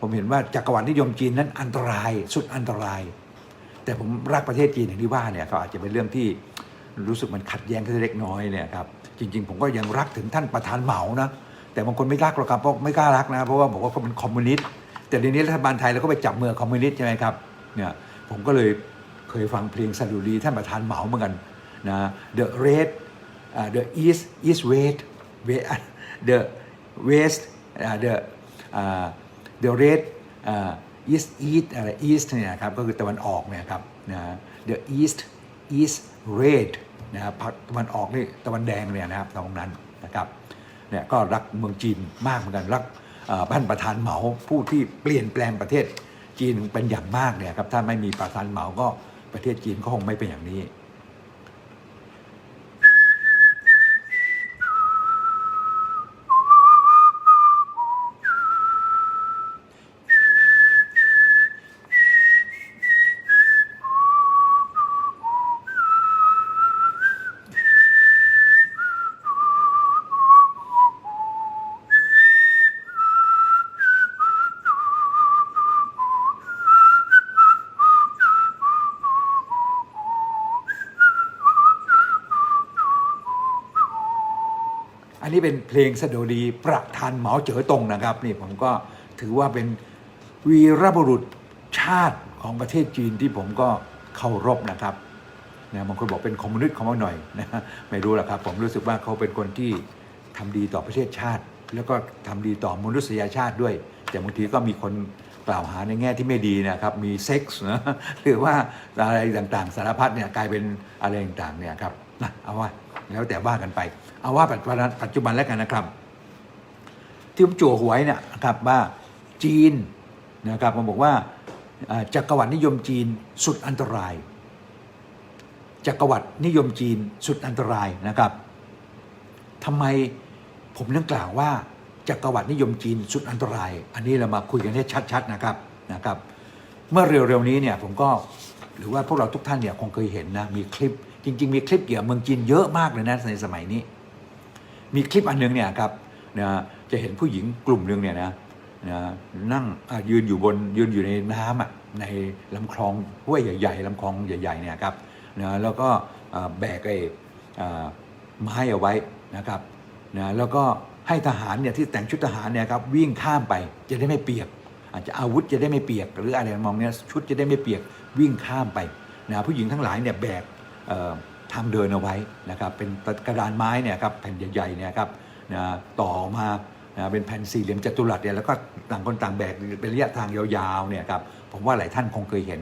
ผมเห็นว่าจักรวรรดินิยมจีนนั้นอันตรายสุดอันตราย แต่ผมรักประเทศจีนอย่างที่ว่าเนี่ยก็อาจจะเป็นเรื่องที่รู้สึกมันขัดแย้งกันเล็กน้อยเนี่ยครับจริง ๆ ผมก็ยังรักถึงท่านประธานเหมานะแต่บางคนไม่รักหรอกครับเพราะไม่กล้ารักนะเพราะว่าบอกว่าเขาเป็นคอมมิวนิสต์แต่เดี๋ยวนี้รัฐบาลไทยเราก็ไปจับมือคอมมิวนิสต์ใช่ไหมครับเนี่ยผมก็เลยเคยฟังเพลงสดุดีท่านประธานเหมาเหมือนกันนะ The Red อ่า The East East West The West อ่า The อ่า The Red อ่า East East อะไร East เนี่ยครับก็คือตะวันออกเนี่ยครับนะ The East East Red นะครับภาคตะวันออกนี่ตะวันแดงเนี่ยนะครับตรงนั้นนะครับเนี่ยก็รักเมืองจีนมากเหมือนกันรักเอ่อท่านประธานเหมาผู้ที่เปลี่ยนแปลงประเทศจีนเป็นอย่างมากเนี่ยครับถ้าไม่มีประธานเหมาก็ประเทศจีนก็คงไม่เป็นอย่างนี้ เป็นเพลงสดุดีประธานเหมาเจ๋อตงนะครับนี่ผมก็ถือว่าเป็นวีรบุรุษชาติของประเทศจีนที่ผมก็เคารพนะครับนะบางคนบอกเป็นคอมมิวนิสต์ของเขาหน่อยนะไม่รู้หรอกครับ ผมรู้สึกว่าเขาเป็นคนที่ทำดีต่อประเทศชาติ แล้วก็ทำดีต่อมนุษยชาติด้วย แต่บางทีก็มีคนกล่าวหาในแง่ที่ไม่ดีนะครับ มีเซ็กส์นะหรือว่าอะไรต่างๆ สารพัดเนี่ยกลายเป็นอะไรต่างๆเนี่ยครับนะเอาว่าแล้วแต่ว่ากันไป เอาว่าปัจจุบันแล้วกันนะครับ ที่ผมจั่วหวยเนี่ยนะครับว่าจีนนะครับผมบอกว่าจักรวรรดินิยมจีนสุดอันตราย จักรวรรดินิยมจีนสุดอันตรายนะครับทำไมผมนึกกล่าวว่าจักรวรรดินิยมจีนสุดอันตราย อันนี้เรามาคุยกันให้ชัดๆนะครับนะครับ เมื่อเร็วๆนี้เนี่ยผมก็หรือว่าพวกเราทุกท่านเนี่ยคงเคยเห็นนะมีคลิปจริง ๆ มีคลิปเกี่ยวกับเมืองจีนเยอะมากเลยนะในสมัยนี้ มีคลิปอันหนึงเนี่ยครับนะจะเห็นผู้หญิงกลุ่มหนึ่งเนี่ยนะนะนั่งยืนอยู่บนยืนอยู่ในน้ำอะในลำคลองห้วยใหญ่ๆลำคลองใหญ่ๆเนี่ยครับนะแล้วก็แบกไอ้ไม้เอาไว้นะครับนะแล้วก็ให้ทหารเนี่ยที่แต่งชุดทหารเนี่ยครับวิ่งข้ามไปจะได้ไม่เปียก อาจจะอาวุธจะได้ไม่เปียก หรืออะไรมองเนี่ยชุดจะได้ไม่เปียกวิ่งข้ามไปนะผู้หญิงทั้งหลายเนี่ยแบกเทางเดินเอาไว้นะครับเป็นกระดานไม้เนี่ยครับแผ่นใหญ่ๆเนี่ยครับนะต่อมานะเป็นแผ่นสี่เหลี่ยมจัตุรัสเนี่ยแล้วก็ต่างคนต่างแบกเป็นระยะทางยาวๆเนี่ยครับผมว่าหลายท่านคงเคยเห็น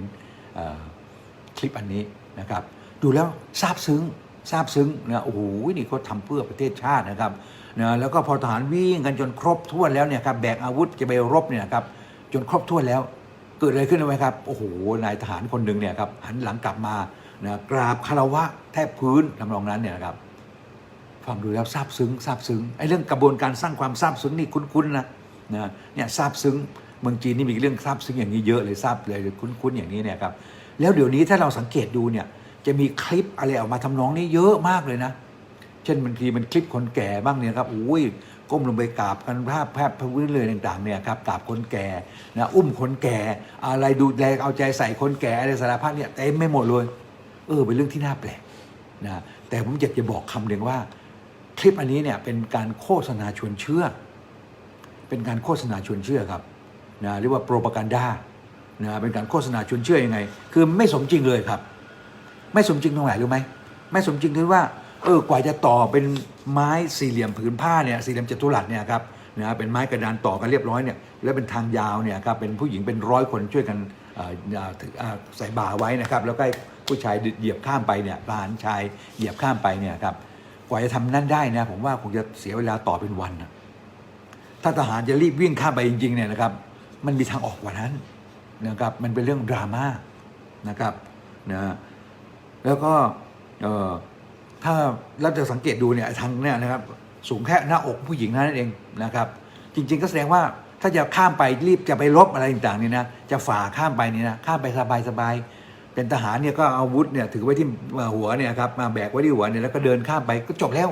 คลิปอันนี้นะครับดูแล้วซาบซึ้งซาบซึ้งนะโอ้โหนี่เขาทำเพื่อประเทศชาตินะครับนะแล้วก็พอทหารวิ่งกันจนครบถ้วนแล้วเนี่ยครับแบกอาวุธจะไปรบเนี่ยครับจนครบถ้วนแล้ว เกิดอะไรขึ้นไหมครับโอ้โหนายทหารคนหนึ่งเนี่ยครับหันหลังกลับมา นะกราบคารวะแทบพื้นทำนองนั้นเนี่ยนะครับฟังดูแล้วซาบซึ้งซาบซึ้งไอ้เรื่องกระบวนการสร้างความซาบซึ้งนี่คุ้นๆนะนะเนี่ยซาบซึ้งเมืองจีนนี่มีเรื่องซาบซึ้งอย่างนี้เยอะเลยซาบเลยคุ้นๆอย่างนี้เนี่ยครับแล้วเดี๋ยวนี้ถ้าเราสังเกตดูเนี่ยจะมีคลิปอะไรออกมาทำนองนี้เยอะมากเลยนะ เช่นบางทีมันคลิปคนแก่บ้างเนี่ยครับอุ้ยก้มลงไปกราบกันภาพแพบพื้นเลยต่างๆเนี่ยครับกราบคนแก่นะอุ้มคนแก่ อะไรดูแลเอาใจใส่คนแก่อะไรสารพัดเนี่ยเต็มไม่หมดเลย เออเป็นเรื่องที่น่าแปลกนะแต่ผมอยากจะบอกคำหนึ่งว่า คลิปอันนี้เนี่ยเป็นการโฆษณาชวนเชื่อ เป็นการโฆษณาชวนเชื่อครับนะเรียกว่าโปรปกันดานะเป็นการโฆษณาชวนเชื่อยังไง คือไม่สมจริงเลยครับ ไม่สมจริงตรงไหนรู้ไหมไม่สมจริงคือว่าเออกว่าจะต่อเป็นไม้สี่เหลี่ยมผืนผ้าเนี่ยสี่เหลี่ยมจัตุรัสเนี่ยครับนะเป็นไม้กระดานต่อกันเรียบร้อยเนี่ยแล้วเป็นทางยาวเนี่ยครับเป็นผู้หญิงเป็นร้อยคนช่วยกันอ่าใส่บ่าไว้นะครับ แล้วก็ให้ ผู้ชายเหยียบข้ามไปเนี่ยทหารชายเหยียบข้ามไปเนี่ยครับกว่าจะทำนั่นได้นะผมว่าคงจะเสียเวลาต่อเป็นวันนะถ้าทหารจะรีบวิ่งข้ามไปจริงๆเนี่ยนะครับ มันมีทางออกกว่านั้นนะครับ มันเป็นเรื่องดราม่านะครับนะแล้วก็เอ่อถ้าเราจะสังเกตดูเนี่ยทางเนี่ยนะครับ สูงแค่หน้าอกผู้หญิงนั้นเองนะครับ จริง ๆ ก็แสดงว่าถ้าจะข้ามไปรีบจะไปรบอะไรต่างๆเนี่ยนะจะฝ่าข้ามไปเนี่ยนะข้ามไปสบายๆ เป็นทหารเนี่ยก็เอาวุธเนี่ยถือไว้ที่หัวเนี่ยครับมาแบกไว้ที่หัวเนี่ยแล้วก็เดินข้ามไปก็จบแล้ว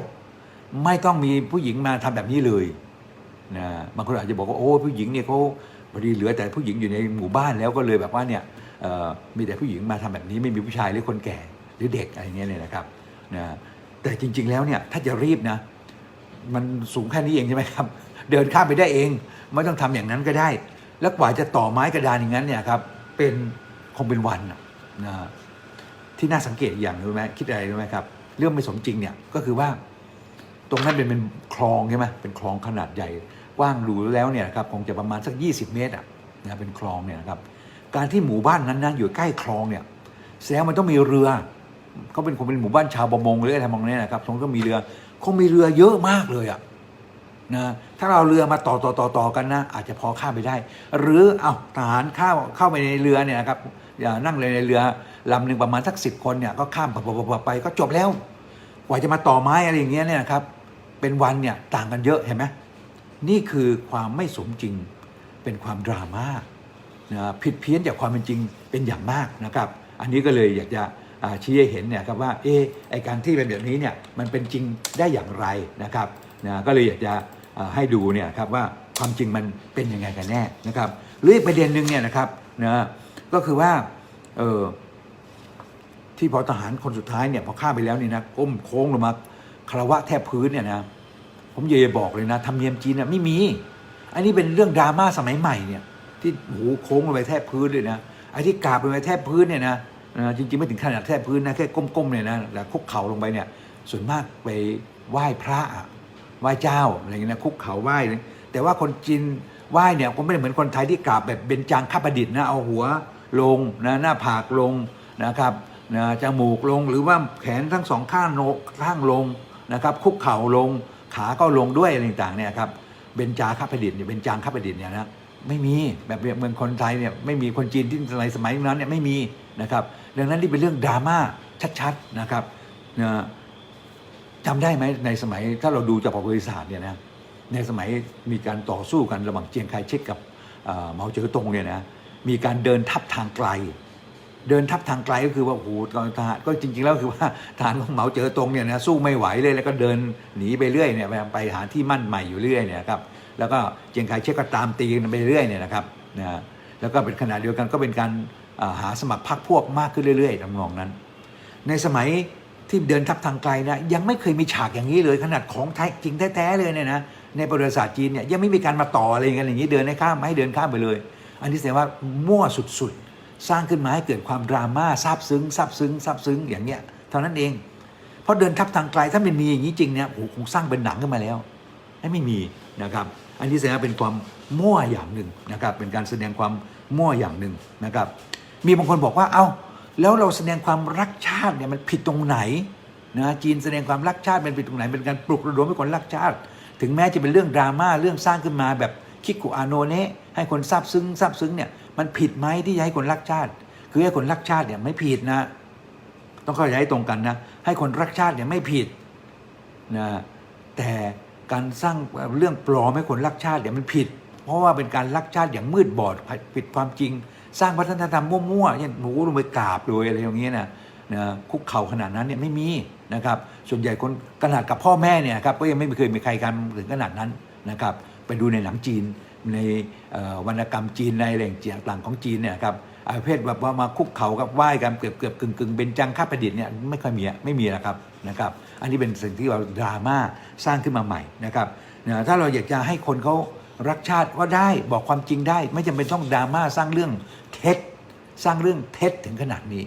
ไม่ต้องมีผู้หญิงมาทำแบบนี้เลยนะบางคนอาจจะบอกว่าโอ้ผู้หญิงเนี่ยเขาพอดีเหลือแต่ผู้หญิงอยู่ในหมู่บ้านแล้วก็เลยแบบว่าเนี่ยมีแต่ผู้หญิงมาทำแบบนี้ไม่มีผู้ชายหรือคนแก่หรือเด็กอะไรเงี้ยเนี่ยนะครับนะแต่จริง ๆ แล้วเนี่ยถ้าจะรีบนะมันสูงแค่นี้เองใช่ไหมครับ เดินข้ามไปได้เอง ไม่ต้องทำอย่างนั้นก็ได้ แล้วกว่าจะต่อไม้กระดานอย่างนั้นเนี่ยครับเป็นคงเป็นวันน่ะ นะที่น่าสังเกตอย่างรู้ไหมคิดอะไรรู้ไหมครับ เรื่องไม่สมจริงเนี่ยก็คือว่า ตรงนั้นเป็นเป็นคลองใช่ไหมเป็นคลองขนาดใหญ่กว้างดูแล้วเนี่ยครับคงจะประมาณสัก 20 เมตรอะนะเป็นคลองเนี่ยครับการที่หมู่บ้านนั้นนะอยู่ใกล้คลองเนี่ยแสดงมันต้องมีเรือเขาเป็นคงเป็นหมู่บ้านชาวประมงหรืออะไรทำนองนี้นะครับคงต้องมีเรือคงมีเรือเยอะมากเลยอะนะถ้าเราเรือมาต่อต่อต่อต่อกันนะ อาจจะพอข้ามไปได้ หรือเอาทหารข้าเข้าไปในเรือเนี่ยนะครับ อย่านั่งเลยในเรือลำหนึ่งประมาณสักสิบคนเนี่ยก็ข้ามไปไปก็จบแล้ว กว่าจะมาต่อไม้อะไรอย่างเงี้ยเนี่ยครับ เป็นวันเนี่ยต่างกันเยอะเห็นไหมนี่คือความไม่สมจริงเป็นความดราม่านะผิดเพี้ยนจากความเป็นจริงเป็นอย่างมากนะครับ อันนี้ก็เลยอยากจะชี้ให้เห็นเนี่ยครับว่าเออไอการที่เป็นแบบนี้เนี่ยมันเป็นจริงได้อย่างไรนะครับนะก็เลยอยากจะให้ดูเนี่ยครับว่าความจริงมันเป็นยังไงกันแน่นะครับหรืออีกประเด็นหนึ่งเนี่ยนะครับนะ ก็คือว่า เออที่พอทหารคนสุดท้ายเนี่ยพอข้าไปแล้วนี่นะก้มโค้งลงมาคารวะแทบพื้นเนี่ยนะผมเยยบอกเลยนะธรรมเนียมจีนเนี่ยไม่มี อันนี้เป็นเรื่องดราม่าสมัยใหม่เนี่ย ที่โอ้โค้งลงไปแทบพื้นเลยนะไอ้ที่กราบลงไปแทบพื้นเนี่ยนะจริงๆไม่ถึงขนาดแทบพื้นนะแค่ก้มๆเนี่ยนะแต่คุกเข่าลงไปเนี่ย ส่วนมากไปไหว้พระไหว้เจ้าอะไรอย่างเงี้ยนะคุกเข่าไหว้แต่ว่าคนจีนไหว้เนี่ยก็ไม่ได้เหมือนคนไทยที่กราบแบบเบญจางคประดิษฐ์นะเอาหัว ลงนะหน้าผากลงนะครับนะจมูกลงหรือว่าแขนทั้งสองข้างโนข้างลงนะครับ คุกเข่าลงขาก็ลงด้วยอะไรต่างๆเนี่ยครับเบญจาคประดิษฐ์เนี่ยเบญจางคประดิษฐ์เนี่ยนะไม่มีแบบเมืองคนไทยเนี่ยไม่มีคนจีนที่ในสมัยนั้นเนี่ยไม่มีนะครับ ดังนั้นนี่เป็นเรื่องดราม่าชัดๆนะครับนะจำได้ไหมในสมัยถ้าเราดูจากประวัติศาสตร์เนี่ยนะในสมัยมีการต่อสู้กันระหว่างเจียงไคเชกกับเอ่อเหมาเจ๋อตงเนี่ยนะ มีการเดินทับทางไกล เดินทับทางไกลก็คือว่าโอ้โหตอนทหารก็จริง ๆ แล้วคือว่าทหารของเหมาเจ๋อตงเนี่ยนะสู้ไม่ไหวเลยแล้วก็เดินหนีไปเรื่อยเนี่ยไปหาที่มั่นใหม่อยู่เรื่อยเนี่ยครับแล้วก็เจียงไคเชกก็ตามตีกันไปเรื่อยเนี่ยนะครับนะแล้วก็เป็นขณะเดียวกันก็เป็นการาหาสมัครพรรคพวกมากขึ้นเรื่อยๆทำนองนั้น ในสมัยที่เดินทับทางไกลนะยังไม่เคยมีฉากอย่างนี้เลยขนาดของแท้จริงแท้ๆเลยเนี่ยนะในประวัติศาสตร์จีนเนี่ยยังไม่มีการมาต่ออะไรกันอย่างนี้เดินให้ข้ามให้เดินข้ามไปเลย อันนี้แสดงว่ามั่วสุดๆ สร้างขึ้นมาให้เกิดความดราม่าซาบซึ้งซาบซึ้งซาบซึ้งอย่างเงี้ยเท่านั้นเอง เพราะเดินทับทางไกลถ้ามันมีอย่างนี้จริงเนี่ยโอ้โหคงสร้างเป็นหนังขึ้นมาแล้วให้ไม่มีนะครับอันนี้แสดงว่าเป็นความมั่วอย่างหนึ่งนะครับเป็นการแสดงความมั่วอย่างหนึ่งนะครับมีบางคนบอกว่าเอ้าแล้วเราแสดงความรักชาติเนี่ยมันผิดตรงไหนนะจีนแสดงความรักชาติมันผิดตรงไหนเป็นการปลุกระดมให้คนรักชาติ ถึงแม้จะเป็นเรื่องดราม่าเรื่องสร้างขึ้นมาแบบคิกุอาโนเนะ ให้คนซาบซึ้งซาบซึ้งเนี่ยมันผิดไหมที่จะให้คนรักชาติ คือให้คนรักชาติเนี่ยไม่ผิดนะ ต้องเข้าใจตรงกันนะ ให้คนรักชาติเนี่ยไม่ผิดนะแต่การสร้างเรื่องปลอมให้คนรักชาติเนี่ยมันผิด เพราะว่าเป็นการรักชาติอย่างมืดบอดผิดความจริง สร้างวัฒนธรรมมั่วๆอย่างหนูลงไปกราบเลยอะไรอย่างเงี้ยนะนะคุกเข่าขนาดนั้นเนี่ยไม่มีนะครับ ส่วนใหญ่คนขนาดกับพ่อแม่เนี่ยครับก็ยังไม่เคยมีใครกันถึงขนาดนั้นนะครับ ไปดูในหนังจีนใน วรรณกรรมจีนในแหล่งเจียต่างของจีนเนี่ยครับอาเพศแบบว่ามาคุกเข่ากับไหว้กันเกือบเกือบกึ่งกึ่งเป็นจังค่าประดิษฐ์เนี่ยไม่ค่อยมีอะไม่มีนะครับนะครับ อันนี้เป็นสิ่งที่เราดราม่าสร้างขึ้นมาใหม่นะครับถ้าเราอยากจะให้คนเขารักชาติก็ได้บอกความจริงได้ ไม่จำเป็นต้องดราม่าสร้างเรื่องเท็จสร้างเรื่องเท็จถึงขนาดนี้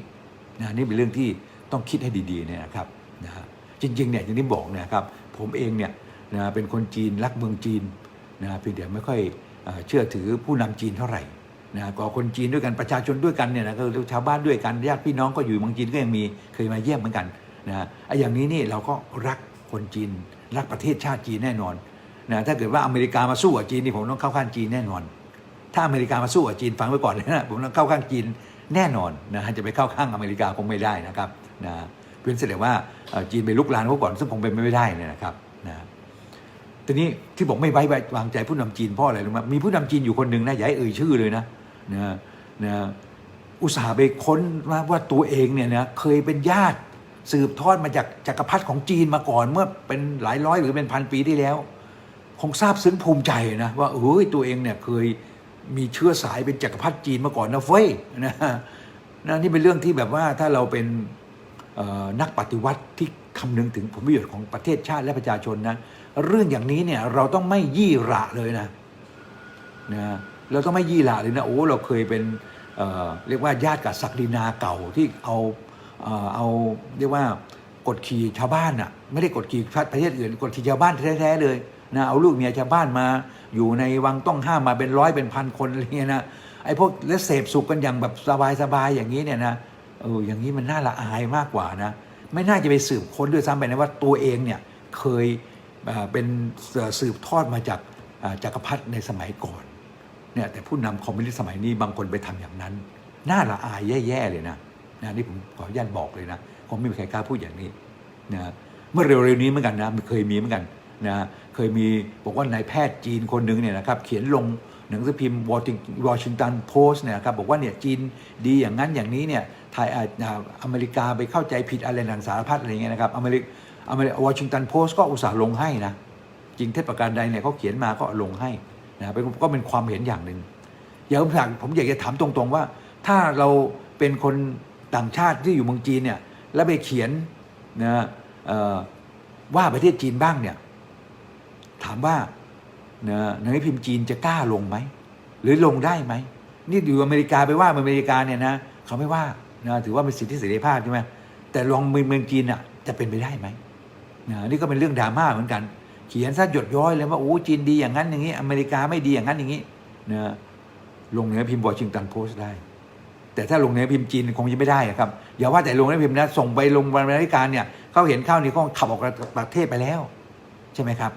นะนี่เป็นเรื่องที่ต้องคิดให้ดีๆเนี่ยนะครับนะฮะจริงๆเนี่ยอย่างที่บอกเนะครับ ผมเองเนี่ยนะเป็นคนจีนรักเมืองจีนนะเพียงแต่ไม่ค่อย เชื่อถือผู้นำจีนเท่าไหร่นะก็คนจีนด้วยกันประชาชนด้วยกันเนี่ยนะก็คือชาวบ้านด้วยกันญาติพี่น้องก็อยู่เมืองจีนก็ยังมีเคยมาเยี่ยมเหมือนกันนะไอ้อย่างนี้นี่เราก็รักคนจีน รักประเทศชาติจีนแน่นอนนะถ้าเกิดว่าอเมริกามาสู้กับจีนนี่ผมต้องเข้าข้างจีนแน่นอน ถ้าอเมริกามาสู้กับจีนฟังไว้ก่อนเลยนะผมต้องเข้าข้างจีนแน่นอนนะจะไปเข้าข้างอเมริกาคงไม่ได้นะครับนะเพื่อนแสดงว่าจีนไปลุกลานเขาก่อนซึ่งคงเป็นไม่ได้นี่นะครับ ทีนี้ที่บอกไม่ไว้วางใจผู้นำจีนเพราะอะไรรู้ไหมมีผู้นำจีนอยู่คนหนึ่งนะอย่าให้เอ่ยชื่อเลยนะนะนะอุตส่าห์ไปค้นว่าว่าตัวเองเนี่ยนะเคยเป็นญาติสืบทอดมาจากจักรพรรดิของจีนมาก่อนเมื่อเป็นหลายร้อยหรือเป็นพันปีที่แล้ว คงทราบซึ้งภูมิใจนะว่าเอ้ยตัวเองเนี่ยเคยมีเชื้อสายเป็นจักรพรรดิจีนมาก่อนนะเฟ้ยนะนะนี่เป็นเรื่องที่แบบว่าถ้าเราเป็นนักปฏิวัติที่ คำนึงถึงผลประโยชน์ของประเทศชาติและประชาชนนะ เรื่องอย่างนี้เนี่ยเราต้องไม่ยี่ระเลยนะนะเราต้องไม่ยี่ระเลยนะโอ้เราเคยเป็นเเรียกว่าญาติกับศักดินาเก่าที่เอาเอ่อเอาเรียกว่ากดขี่ชาวบ้านอะไม่ได้กดขี่ประเทศอื่นกดขี่ชาวบ้านแท้ๆเลยนะเอาลูกเมียชาวบ้านมา อยู่ในวังต้องห้ามมาเป็นร้อยเป็นพันคนอะไรเงี้ยนะไอ้พวกและเสพสุขกันอย่างแบบสบายๆอย่างนี้เนี่ยนะเอออย่างนี้มันน่าละอายมากกว่านะ ไม่น่าจะไปสืบค้นด้วยซ้ำไปนะว่าตัวเองเนี่ยเคยเป็นสืบทอดมาจากจักรพรรดิในสมัยก่อนเนี่ยแต่ผู้นำคอมมิวนิสต์สมัยนี้บางคนไปทำอย่างนั้น น่าละอายแย่ๆเลยนะนะนี่ผมขออนุญาตบอกเลยนะคงไม่มีใครกล้าพูดอย่างนี้นะเมื่อเร็วๆนี้เหมือนกันนะมันเคยมีเหมือนกันนะเคยมีบอกว่านายแพทย์จีนคนหนึ่งเนี่ยนะครับเขียนลงหนังสือพิมพ์วอชิงตันโพสต์เนี่ยนะครับบอกว่าเนี่ยจีนดีอย่างนั้นอย่างนี้เนี่ย ไทยอาอ่าอเมริกาไปเข้าใจผิดอะไรต่างสารพัดอะไรเงี้ยนะครับอเมริกอเมริกวอชิงตันโพสต์ก็อุตส่าห์ลงให้นะจริงเท็จประการใดเนี่ยเขาเขียนมาก็ลงให้นะเป็นก็เป็นความเห็นอย่างหนึ่งอย่างผมอยากผมอยากจะถามตรงๆว่า ถ้าเราเป็นคนต่างชาติที่อยู่เมืองจีนเนี่ยแล้วไปเขียนนะว่าประเทศจีนบ้างเนี่ยถามว่านะหนังสือพิมพ์จีนจะกล้าลงไหม หรือลงได้ไหม นี่อยู่อเมริกาไปว่าอเมริกาเนี่ยนะ เขาไม่ว่า นะถือว่าเป็นสิทธิเสรีภาพใช่ไหมแต่ลองเมืองเมืองจีนอะจะเป็นไปได้ไหมนะนี่ก็เป็นเรื่องดราม่าเหมือนกัน เขียนซะหยดย้อยเลยว่าโอ้จีนดีอย่างนั้นอย่างนี้ อเมริกาไม่ดีอย่างนั้นอย่างนี้นะลงในหนังสือพิมพ์วอชิงตันโพสต์ได้ แต่ถ้าลงในหนังสือพิมพ์จีนคงยังไม่ได้ครับอย่าว่าแต่ลงในหนังสือพิมพ์นะส่งไปลงบรรณาธิการเนี่ยเขาเห็นข้าวนี่เขาขับออกประเทศไปแล้ว ใช่ไหมครับ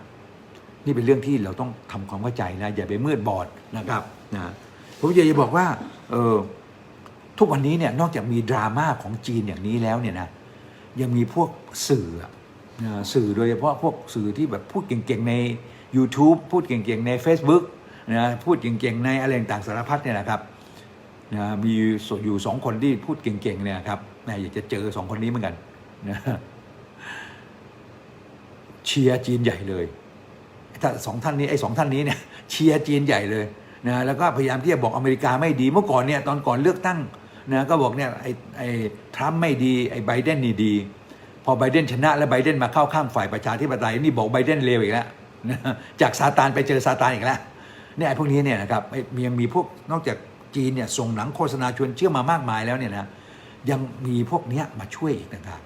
นี่เป็นเรื่องที่เราต้องทำความเข้าใจนะอย่าไปมืดบอดนะครับนะผมอยากจะบอกว่า เออ ทุกวันนี้เนี่ยนอกจากมีดราม่าของจีนอย่างนี้แล้วเนี่ยนะยังมีพวกสื่อสื่อโดยเฉพาะพวกสื่อที่แบบพูดเก่งๆใน YouTube พูดเก่งๆใน Facebook นะพูดเก่งๆในอะไรต่างสารพัดเนี่ยนะครับนะมีอยู่สองคนที่พูดเก่งๆเนี่ยครับนะอยากจะเจอสองคนนี้เหมือนกันนะเชียร์จีนใหญ่เลยถ้าสองท่านนี้ไอ้สองท่านนี้เนี่ยเชียร์จีนใหญ่เลยนะแล้วก็พยายามที่จะบอกอเมริกาไม่ดีเมื่อก่อนเนี่ยตอนก่อนเลือกตั้ง นะก็บอกเนี่ยไอ้ไอ้ทรัมป์ไม่ดีไอ้ไบเดนนี่ดี พอไบเดนชนะ แล้วไบเดนมาเข้าข้างฝ่ายประชาธิปไตยนี่บอกไบเดนเลวอีกแล้วนะจากซาตานไปเจอซาตานอีกแล้วเนี่ยไอ้พวกนี้เนี่ยนะครับยังมีพวกนอกจากจีนเนี่ยส่งหนังโฆษณาชวนเชื่อมามากมายแล้วเนี่ยนะยังมีพวกเนี้ยมาช่วยอีกนะครับ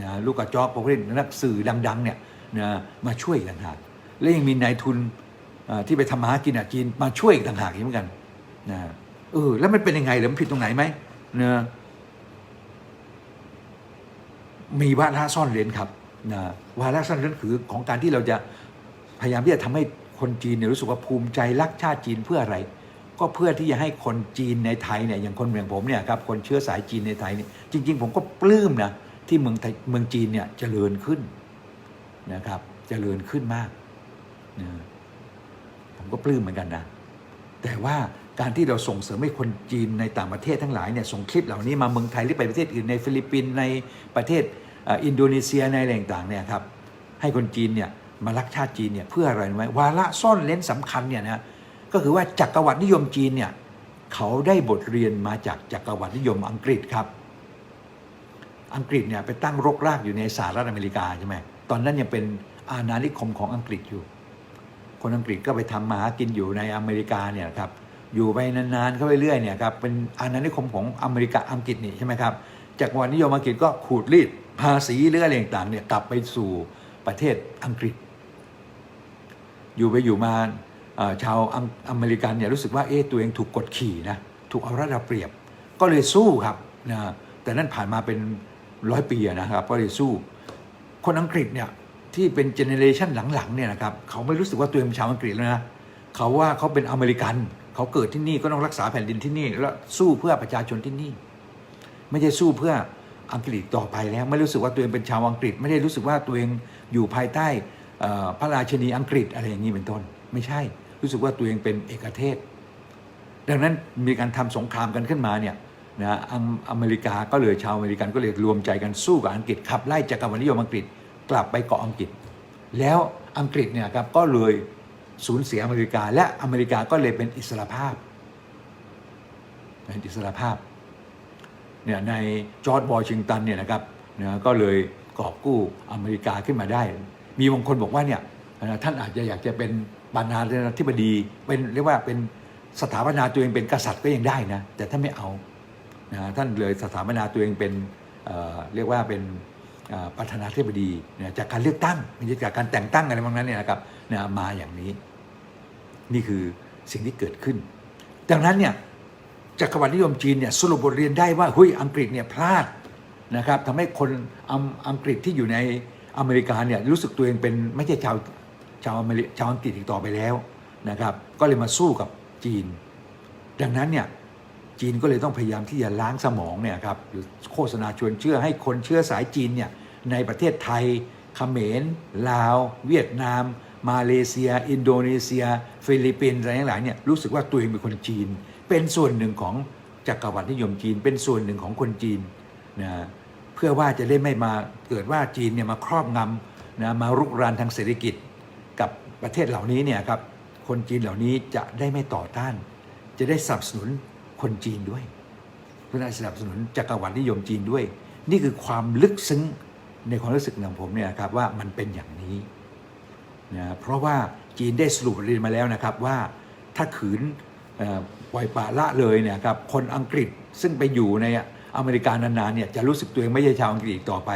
นะลูกกระจอกพวกนี้นักสื่อดังๆเนี่ยนะมาช่วยอีกต่างหากและยังมีนายทุนที่ไปทำมาหากินอะจีนมาช่วยอีกต่างหากอีกเหมือนกันนะเออแล้วมันเป็นยังไงหรือมันผิดตรงไหนไหม นะมีวาระซ่อนเร้นครับนะวาระซ่อนเร้นคือของการที่เราจะพยายามที่จะทำให้คนจีนเนี่ยรู้สึกว่าภูมิใจรักชาติจีนเพื่ออะไร ก็เพื่อที่จะให้คนจีนในไทยเนี่ยอย่างคนอย่างผมเนี่ยครับคนเชื้อสายจีนในไทยเนี่ยจริง ๆ ผมก็ปลื้มนะที่เมืองไทยเมืองจีนเนี่ยเจริญขึ้นนะครับเจริญขึ้นมากนะผมก็ปลื้มเหมือนกันนะ แต่ว่า การที่เราส่งเสริมให้คนจีนในต่างประเทศทั้งหลายเนี่ยส่งคลิปเหล่านี้มาเมืองไทยหรือไปประเทศอื่นในฟิลิปปินส์ในประเทศอินโดนีเซียในอะไรต่างเนี่ยครับให้คนจีนเนี่ยมารักชาติจีนเนี่ยเพื่ออะไรรู้ไหมวาระซ่อนเล้นสำคัญเนี่ยนะก็คือว่าจักรวรรดินิยมจีนเนี่ยเขาได้บทเรียนมาจากจักรวรรดินิยมอังกฤษครับ อังกฤษเนี่ยไปตั้งรกรากอยู่ในสหรัฐอเมริกาใช่ไหมตอนนั้นยังเป็นอาณานิคมของอังกฤษอยู่ คนอังกฤษก็ไปทำมาหากินอยู่ในอเมริกาเนี่ยครับ อยู่ไปนานๆเข้าไปเรื่อยเนี่ยครับเป็นอาณานิคมของอเมริกาอังกฤษนี่ใช่ไหมครับจากวันนิยมอังกฤษก็ขูดรีดภาษีหรืออะไรต่างเนี่ยกลับไปสู่ประเทศอังกฤษ อยู่ไปอยู่มาชาวออเมริกันเนี่ยรู้สึกว่าเอ๊ะตัวเองถูกกดขี่นะถูกเอารัดเอาเปรียบ ก็เลยสู้ครับนะแต่นั่นผ่านมาเป็นร้อยปีนะครับก็เลยสู้ คนอังกฤษเนี่ยที่เป็นเจเนเรชันหลังๆเนี่ยนะครับเขาไม่รู้สึกว่าตัวเองเป็นชาวอังกฤษแล้วนะเขาว่าเขาเป็นอเมริกันเขาเกิดที่นี่ก็ต้องรักษาแผ่นดินที่นี่แล้วสู้เพื่อประชาชนที่นี่ ไม่ใช่สู้เพื่ออังกฤษต่อไปแล้วไม่รู้สึกว่าตัวเองเป็นชาวอังกฤษ ไม่ได้รู้สึกว่าตัวเองอยู่ภายใต้พระราชนีอังกฤษอะไรอย่างนี้เป็นต้น ไม่ใช่รู้สึกว่าตัวเองเป็นเอกเทศ ดังนั้นมีการทำสงครามกันขึ้นมาเนี่ยนะอเมอเมริกาก็เลยชาวอเมริกันก็เลยรวมใจกันสู้กับอังกฤษขับไล่จักรวรรดินิยมอังกฤษกลับไปเกาะอังกฤษ แล้วอังกฤษเนี่ยครับก็เลย สูญเสียอเมริกา และอเมริกาก็เลยเป็นอิสระภาพในอิสระภาพเนี่ยในจอร์ดวอชิงตันเนี่ยนะครับนะก็เลยกอบกู้อเมริกาขึ้นมาได้ มีบางคนบอกว่าเนี่ยท่านอาจจะอยากจะเป็นบรรณาธิบดีเป็นเรียกว่าเป็นสถาปนาตัวเองเป็นกษัตริย์ก็ยังได้นะแต่ท่านไม่เอานะท่านเลยสถาปนาตัวเองเป็นเเรียกว่าเป็น ประธานาธิบดีเนี่ยจากการเลือกตั้งไม่ใช่จากการแต่งตั้งอะไรบางนั้นเนี่ยนะครับมาอย่างนี้ นี่คือสิ่งที่เกิดขึ้น ดังนั้นเนี่ยจักรวรรดินิยมจีนเนี่ยสรุปบทเรียนได้ว่าเฮ้ยอังกฤษเนี่ยพลาดนะครับทำให้คนออังกฤษที่อยู่ในอเมริกาเนี่ยรู้สึกตัวเองเป็นไม่ใช่ชาวชาวอเมริชาวอังกฤษอีกต่อไปแล้วนะครับ ก็เลยมาสู้กับจีน ดังนั้นเนี่ย จีนก็เลยต้องพยายามที่จะล้างสมองเนี่ยครับหรือโฆษณาชวนเชื่อให้คนเชื่อสายจีนเนี่ยในประเทศไทยเขมรลาว เวียดนาม มาเลเซีย อินโดนีเซีย ฟิลิปปินส์อะไรทั้งหลายเนี่ยรู้สึกว่าตัวเองเป็นคนจีน เป็นส่วนหนึ่งของจักรวรรดินิยมจีน เป็นส่วนหนึ่งของคนจีนนะเพื่อว่าจะได้ไม่มาเกิดว่าจีนเนี่ยมาครอบงำนะมารุกรานทางเศรษฐกิจกับประเทศเหล่านี้เนี่ยครับคนจีนเหล่านี้จะได้ไม่ต่อต้าน จะได้สนับสนุน คนจีนด้วยเพื่อสนับสนุนจักรวรรดินิยมจีนด้วย นี่คือความลึกซึ้งในความรู้สึกของผมเนี่ยครับว่ามันเป็นอย่างนี้นะเพราะว่าจีนได้สรุปเรียนมาแล้วนะครับว่าถ้าขืนปล่อยปละละเลยเนี่ยครับคนอังกฤษซึ่งไปอยู่ในอเมริกานานๆเนี่ยจะรู้สึกตัวเองไม่ใช่ชาวอังกฤษต่อไป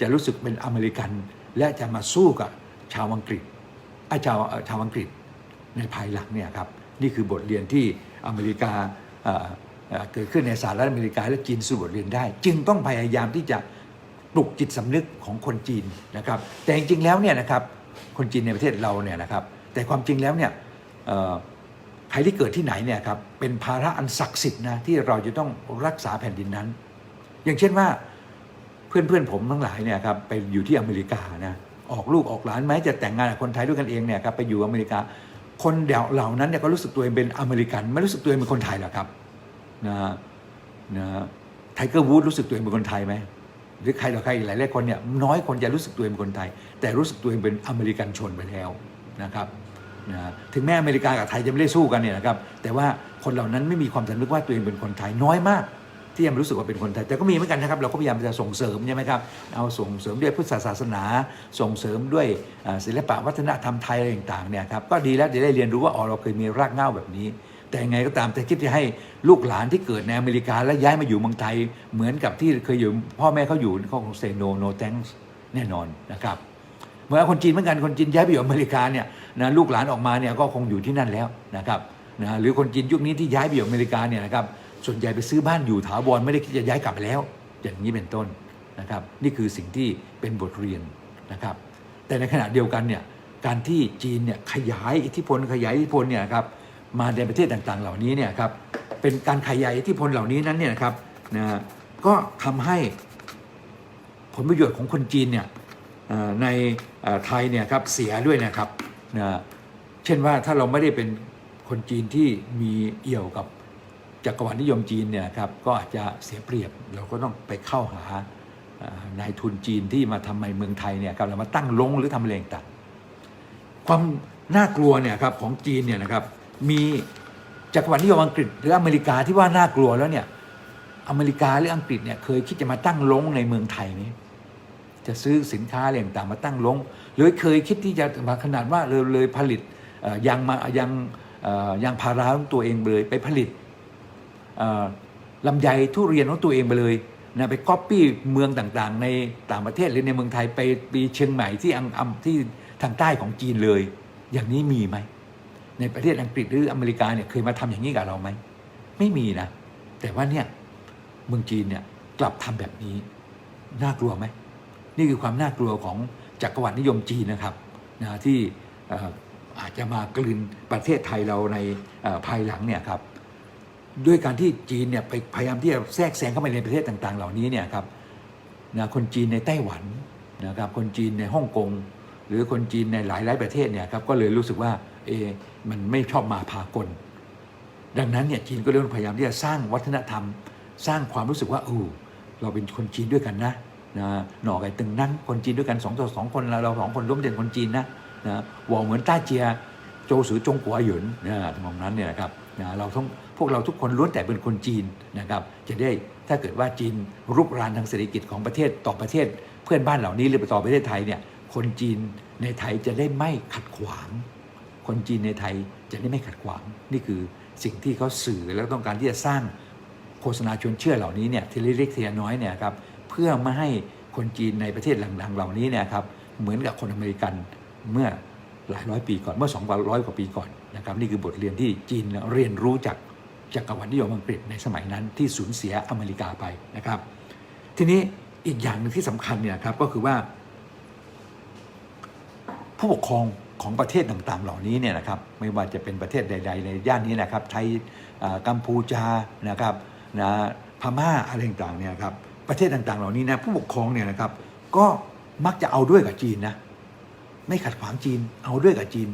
จะรู้สึกเป็นอเมริกัน และจะมาสู้กับชาวอังกฤษไอ้ชาวชาวอังกฤษในภายหลังเนี่ยครับนี่คือบทเรียนที่อเมริกา เกิดขึ้นในสหรัฐอเมริกาและจีนสรุปบทเรียนได้ จึงต้องพยายามที่จะปลุกจิตสำนึกของคนจีนนะครับ แต่จริงๆแล้วเนี่ยนะครับคนจีนในประเทศเราเนี่ยนะครับ แต่ความจริงแล้วเนี่ยใครที่เกิดที่ไหนเนี่ยครับเป็นภาระอันศักดิ์สิทธิ์นะที่เราจะต้องรักษาแผ่นดินนั้น อย่างเช่นว่าเพื่อนๆผมทั้งหลายเนี่ยครับไปอยู่ที่อเมริกานะออกลูกออกหลานแม้จะแต่งงานกับคนไทยด้วยกันเองเนี่ยครับไปอยู่อเมริกา คนเดาเหล่านั้นเนี่ยก็รู้สึกตัวเองเป็นอเมริกัน ไม่รู้สึกตัวเองเป็นคนไทยหรอกครับนะนะไทเกอร์วูดรู้สึกตัวเองเป็นคนไทยไหมหรือใครต่อใครอีกหลายหลายคนเนี่ยน้อยคนจะรู้สึกตัวเองเป็นคนไทย แต่รู้สึกตัวเองเป็นอเมริกันชนไปแล้วนะครับนะถึงแม้อเมริกากับไทยจะไม่ได้สู้กันเนี่ยนะครับแต่ว่าคนเหล่านั้นไม่มีความสำนึกว่าตัวเองเป็นคนไทยน้อยมาก ที่ยังรู้สึกว่าเป็นคนไทย แต่ก็มีเหมือนกันนะครับ เราก็พยายามจะส่งเสริมใช่ไหมครับ เอาส่งเสริมด้วยพุทธศาสนา ส่งเสริมด้วยศิลปะวัฒนธรรมไทยอะไรต่างๆเนี่ยครับ ก็ดีแล้วจะได้เรียนรู้ว่าอ๋อเราเคยมีรากเหง้าแบบนี้ แต่ยังไงก็ตามแต่คิดจะให้ลูกหลานที่เกิดในอเมริกา แล้วย้ายมาอยู่เมืองไทย เหมือนกับที่เคยอยู่พ่อแม่เขาอยู่เขาคงเซโนโนแตงแน่นอนนะครับเหมือนคนจีนเหมือนกันคนจีนย้ายไปอยู่อเมริกาเนี่ยนะลูกหลานออกมาเนี่ยก็คงอยู่ที่นั่นแล้วนะครับนะหรือคนจีนยุคนี้ที่ย้ายไปอยู่อเมริกาเนี่ยนะครับ ส่วนใหญ่ไปซื้อบ้านอยู่ถาวรไม่ได้คิดจะย้ายกลับไปแล้ว อย่างนี้เป็นต้นนะครับ นี่คือสิ่งที่เป็นบทเรียนนะครับ แต่ในขณะเดียวกันเนี่ยการที่จีนเนี่ยขยายอิทธิพลขยายอิทธิพลเนี่ยครับมาในประเทศต่างๆ เหล่านี้เนี่ยครับเป็นการขยายอิทธิพลเหล่านี้นั้นเนี่ยนะครับนะก็ทำให้ผลประโยชน์ของคนจีนเนี่ยในไทยเนี่ยครับเสียด้วยนะครับนะเช่นว่าถ้าเราไม่ได้เป็นคนจีนที่มีเอี่ยวกับ จักรวรรดินิยมจีนเนี่ยครับก็อาจจะเสียเปรียบเราก็ต้องไปเข้าหานายทุนจีนที่มาทำในเมืองไทยเนี่ยครับเรามาตั้งลงหรือทำอะไรต่างความน่ากลัวเนี่ยครับของจีนเนี่ยนะครับมีจักรวรรดินิยมอังกฤษหรืออเมริกาที่ว่าน่ากลัวแล้วเนี่ยอเมริกาหรืออังกฤษเนี่ยเคยคิดจะมาตั้งลงในเมืองไทยไหมจะซื้อสินค้าอะไรต่างมาตั้งลงหรือเคยคิดที่จะมาขนาดว่าเลยเลยผลิตยางมายางยางพาราของตัวเองเลยไปผลิต ลำไยทุเรียนของตัวเองไปเลยนะไปก๊อปปี้เมืองต่างๆ ในต่างประเทศหรือในเมืองไทยไปปีเชียงใหม่ที่อังอำที่ทางใต้ของจีนเลย อย่างนี้มีไหม ในประเทศอังกฤษหรืออเมริกาเนี่ยเคยมาทำอย่างนี้กับเราไหม ไม่มีนะ แต่ว่าเนี่ยเมืองจีนเนี่ยกลับทำแบบนี้ น่ากลัวไหม นี่คือความน่ากลัวของจักรวรรดินิยมจีนนะครับนะที่อาจจะมากลืนประเทศไทยเราในภายหลังเนี่ยครับ ด้วยการที่จีนเนี่ยไปพยายามที่จะแทรกแซงเข้าไปในประเทศต่าง ๆ เหล่านี้เนี่ยครับนะคนจีนในไต้หวันนะครับคนจีนในฮ่องกงหรือคนจีนในหลายๆประเทศเนี่ยครับก็เลยรู้สึกว่าเอมันไม่ชอบมาพากล ดังนั้นเนี่ยจีนก็เริ่มพยายามที่จะสร้างวัฒนธรรม สร้างความรู้สึกว่าเออเราเป็นคนจีนด้วยกันนะนะหน่อไก่ตึงนั้นคนจีนด้วยกันสองต่อสองคนเราสองคนร่วมเป็นคนจีนนะนะวอเหมือนต้าเจีย โจสือจงกัวหยุนนะทำนองนั้นเนี่ยครับนะเราต้อง พวกเราทุกคนล้วนแต่เป็นคนจีนนะครับ จะได้ถ้าเกิดว่าจีนรุกรานทางเศรษฐกิจของประเทศต่อประเทศ เพื่อนบ้านเหล่านี้หรือต่อประเทศไทยเนี่ยคนจีนในไทยจะได้ไม่ขัดขวาง คนจีนในไทยจะได้ไม่ขัดขวาง นี่คือสิ่งที่เขาสื่อแล้วต้องการที่จะสร้างโฆษณาชวนเชื่อเหล่านี้เนี่ยทีลเล็กทีละน้อยเนี่ยครับเพื่อไม่ให้คนจีนในประเทศหลังๆเหล่านี้เนี่ยครับเหมือนกับคนอเมริกันเมื่อหลายร้อยปีก่อนเมื่อ200กว่าปีก่อนนะครับนี่คือบทเรียนที่จีนเรียนรู้จาก จักรวรรดินิยมอังกฤษในสมัยนั้นที่สูญเสียอเมริกาไปนะครับ ทีนี้อีกอย่างหนึ่งที่สำคัญเนี่ยครับก็คือว่า ผู้ปกครองของประเทศต่างๆ เหล่านี้เนี่ยนะครับไม่ว่าจะเป็นประเทศใด ๆ ในย่านนี้นะครับไทยกัมพูชานะครับนะพม่าอะไรต่างๆเนี่ยครับประเทศต่างๆ เหล่านี้นะผู้ปกครองเนี่ยนะครับ ก็มักจะเอาด้วยกับจีนนะไม่ขัดขวางจีนเอาด้วยกับจีน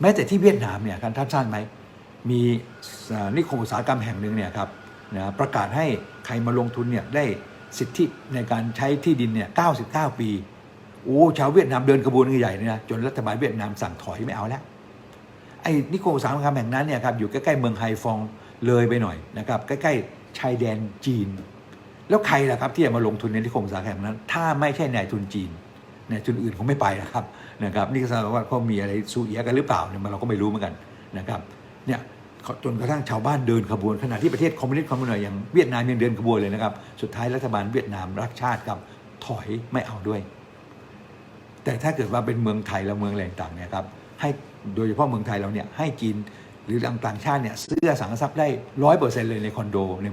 แม้แต่ที่เวียดนามเนี่ยครับท่านทราบไหม มีนิคมอุตสาหกรรมแห่งหนึ่งเนี่ยครับนะประกาศให้ใครมาลงทุนเนี่ยได้สิทธิในการใช้ที่ดินเนี่ย 99 ปี โอ้ชาวเวียดนามเดินกระบวนกันใหญ่เลยนะจนรัฐบาลเวียดนามสั่งถอยไม่เอาแล้วไอ้นิคมอุตสาหกรรมแห่งนั้นเนี่ยครับอยู่ใกล้ๆเมืองไฮฟองเลยไปหน่อยนะครับใกล้ๆชายแดนจีน แล้วใครล่ะครับที่จะมาลงทุนในนิคมอุตสาหกรรมนั้น ถ้าไม่ใช่นายทุนจีนนายทุนอื่นคงไม่ไปนะครับนะครับนี่ก็แสดงว่าเขามีอะไรสูเอียกันหรือเปล่าเนี่ยมันเราก็ไม่รู้เหมือนกันนะครับ เนี่ยจนกระทั่งชาวบ้านเดินขบวนขณะที่ประเทศคอมมิวนิสต์คอมมิวนิสต์อย่างเวียดนามยังเดินขบวนเลยนะครับ สุดท้ายรัฐบาลเวียดนามรักชาติครับถอยไม่เอาด้วย แต่ถ้าเกิดว่าเป็นเมืองไทยและเมืองอะไรต่างเนี่ยครับให้โดยเฉพาะเมืองไทยเราเนี่ยให้จีนหรือต่างชาติเนี่ยซื้อสังหทรัพย์ได้ร้อยเปอร์เซ็นต์เลยในคอนโดใน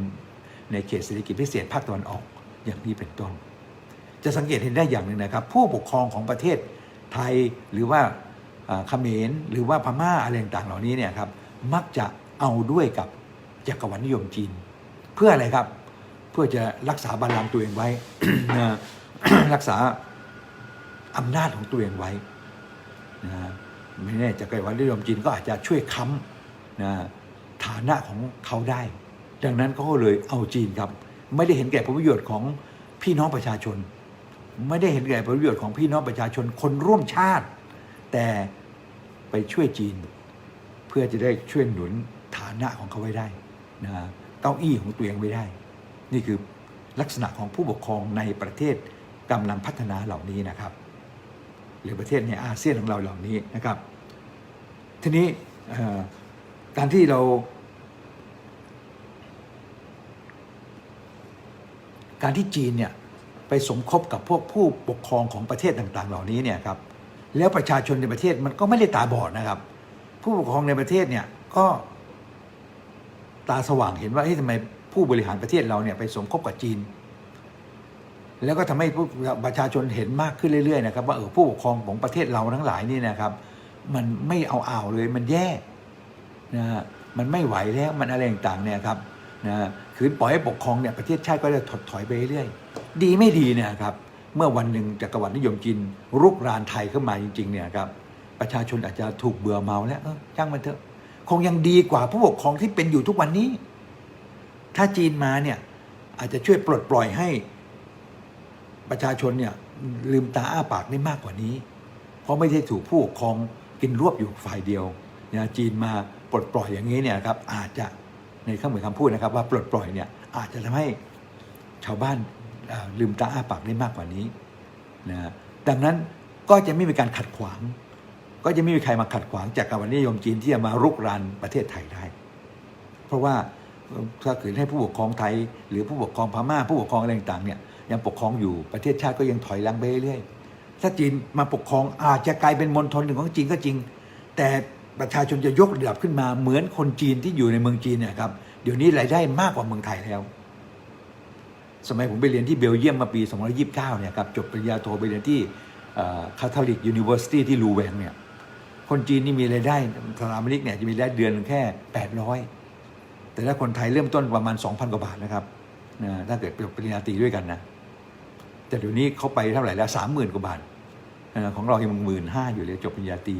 ในเขตเศรษฐกิจพิเศษภาคตะวันออกอย่างนี้เป็นต้น จะสังเกตเห็นได้อย่างหนึ่งนะครับ ผู้ปกครองของประเทศไทยหรือว่าเขมรหรือว่าพม่าอะไรต่างเหล่านี้เนี่ยครับ มักจะเอาด้วยกับจักรวรรดินิยมจีน เพื่ออะไรครับ เพื่อจะรักษาบัลลังก์ตัวเองไว้นะรักษาอำนาจของตัวเองไว้นะฮะไม่แน่จักรวรรดินิยมจีนก็อาจจะช่วยค้ำนะฐานะของเขาได้ ดังนั้นเขาก็เลยเอาจีนครับ ไม่ได้เห็นแก่ผลประโยชน์ของพี่น้องประชาชน ไม่ได้เห็นแก่ผลประโยชน์ของพี่น้องประชาชนคนร่วมชาติ แต่ไปช่วยจีน เพื่อจะได้ช่วยหนุนฐานะของเขาไว้ได้นะเก้าอี้ของตัวเองไว้ได้ นี่คือลักษณะของผู้ปกครองในประเทศกำลังพัฒนาเหล่านี้นะครับ หรือประเทศในอาเซียนของเราเหล่านี้นะครับ ทีนี้การที่เรา การที่จีนเนี่ยไปสมคบกับพวกผู้ปกครองของประเทศต่าง ๆ เหล่านี้เนี่ยครับแล้วประชาชนในประเทศมันก็ไม่ได้ตาบอดนะครับ ผู้ปกครองในประเทศเนี่ยก็ตาสว่างเห็นว่าเฮ้ยทำไมผู้บริหารประเทศเราเนี่ยไปสมคบกับจีน แล้วก็ทำให้ผู้ประชาชนเห็นมากขึ้นเรื่อยๆนะครับว่าเออผู้ปกครองของประเทศเราทั้งหลายนี่นะครับ มันไม่เอาอ่าวเลยมันแย่นะฮะมันไม่ไหวแล้วมันอะไรต่างๆเนี่ยครับนะฮะคืนปล่อยให้ปกครองเนี่ยประเทศชาติก็จะถดถอยไปเรื่อยดีไม่ดีเนี่ยครับ เมื่อวันหนึ่งจักรวรรดินิยมจีนรุกรานไทยขึ้นมาจริงๆเนี่ยครับ ประชาชนอาจจะถูกเบื่อเมาแล้วเออจ้างมันเถอะ คงยังดีกว่าผู้ปกครองที่เป็นอยู่ทุกวันนี้ ถ้าจีนมาเนี่ย อาจจะช่วยปลดปล่อยให้ ประชาชนเนี่ย ลืมตาอ้าปากได้มากกว่านี้ เพราะไม่ได้ถูกผู้ปกครองกินรวบอยู่ฝ่ายเดียวนะจีนมาปลดปล่อยอย่างนี้เนี่ยครับ อาจจะในคำเหมือนคำพูดนะครับ ว่าปลดปล่อยเนี่ย อาจจะทำให้ชาวบ้านลืมตาอ้าปากได้มากกว่านี้นะดังนั้นก็จะไม่มีการขัดขวาง ก็จะไม่มีใครมาขัดขวางจากการนิยมจีนที่จะมารุกรานประเทศไทยได้ เพราะว่าถ้าเกิดให้ผู้ปกครองไทย หรือผู้ปกครองพม่าผู้ปกครองอะไรต่างๆเนี่ยยังปกครองอยู่ประเทศชาติก็ยังถอยหลังไปเรื่อยถ้าจีนมาปกครองอาจจะกลายเป็นมณฑลหนึ่งของจีนก็จริง แต่ประชาชนจะยกระดับขึ้นมาเหมือนคนจีนที่อยู่ในเมืองจีนเนี่ยครับเดี๋ยวนี้รายได้มากกว่าเมืองไทยแล้ว สมัยผมไปเรียนที่เบลเยียมมาปี 2029 เนี่ยครับจบปริญญาโทไปเรียนที่คาทอลิกยูนิเวอร์ซิตี้ที่ลูแวงเนี่ย คนจีนนี่มีรายได้สถาบันิกเนี่ยจะมีรายได้เดือนแค่ 800 แต่ถ้าคนไทยเริ่มต้นประมาณ 2,000 กว่าบาทนะครับนะถ้าเกิดจบปริญญาตรีด้วยกันนะแต่เดี๋ยวนี้เขาไปเท่าไหร่แล้ว30,000กว่าบาทของเรายังหมื่นห้าอยู่เลยจบปริญญาตรี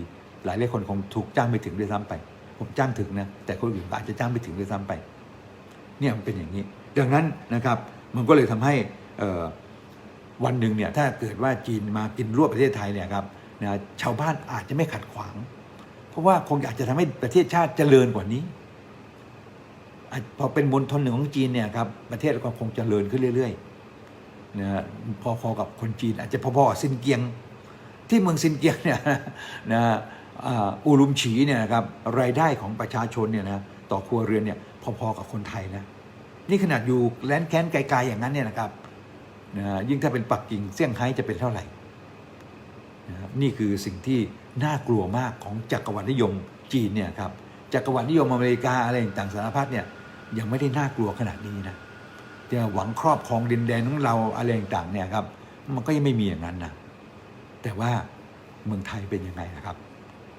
หลายหลายคนคงถูกจ้างไปถึงด้วยซ้ำไป ผมจ้างถึงนะแต่คนอื่นอาจจะจ้างไปถึงด้วยซ้ำไป เนี่ยมันเป็นอย่างนี้ ดังนั้นนะครับมันก็เลยทำให้วันหนึ่งเนี่ยถ้าเกิดว่าจีนมากินรวบประเทศไทยเนี่ยครับ นะชาวบ้านอาจจะไม่ขัดขวาง เพราะว่าคงอยากจะทำให้ประเทศชาติเจริญกว่านี้พอเป็นมณฑลหนึ่งของจีนเนี่ยครับประเทศก็คงเจริญขึ้นเรื่อยๆนะพอๆกับคนจีน อาจจะพอๆกับซินเกียงที่เมืองซินเกียงเนี่ยนะอูรุมฉีเนี่ยนะครับรายได้ของประชาชนเนี่ยนะต่อครัวเรือนเนี่ยพอๆกับคนไทยนะนี่ขนาดอยู่แลนแค้นไกลๆอย่างนั้นเนี่ยนะครับนะยิ่งถ้าเป็นปักกิ่งเซี่ยงไฮ้จะเป็นเท่าไหร่ นะครับนี่คือสิ่งที่น่ากลัวมากของจักรวรรดินิยมจีนเนี่ยครับจักรวรรดินิยมอเมริกาอะไรต่างๆสารพัดเนี่ยยังไม่ได้น่ากลัวขนาดนี้นะจะหวังครอบครองดินแดนของเราอะไรต่างๆเนี่ยครับมันก็ยังไม่มีอย่างนั้นนะแต่ว่าเมืองไทยเป็นยังไงนะครับ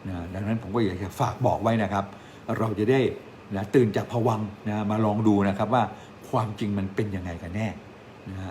นะดังนั้นผมก็อยากจะฝากบอกไว้นะครับ เราจะได้นะตื่นจากผวังนะมาลองดูนะครับว่าความจริงมันเป็นยังไงกันแน่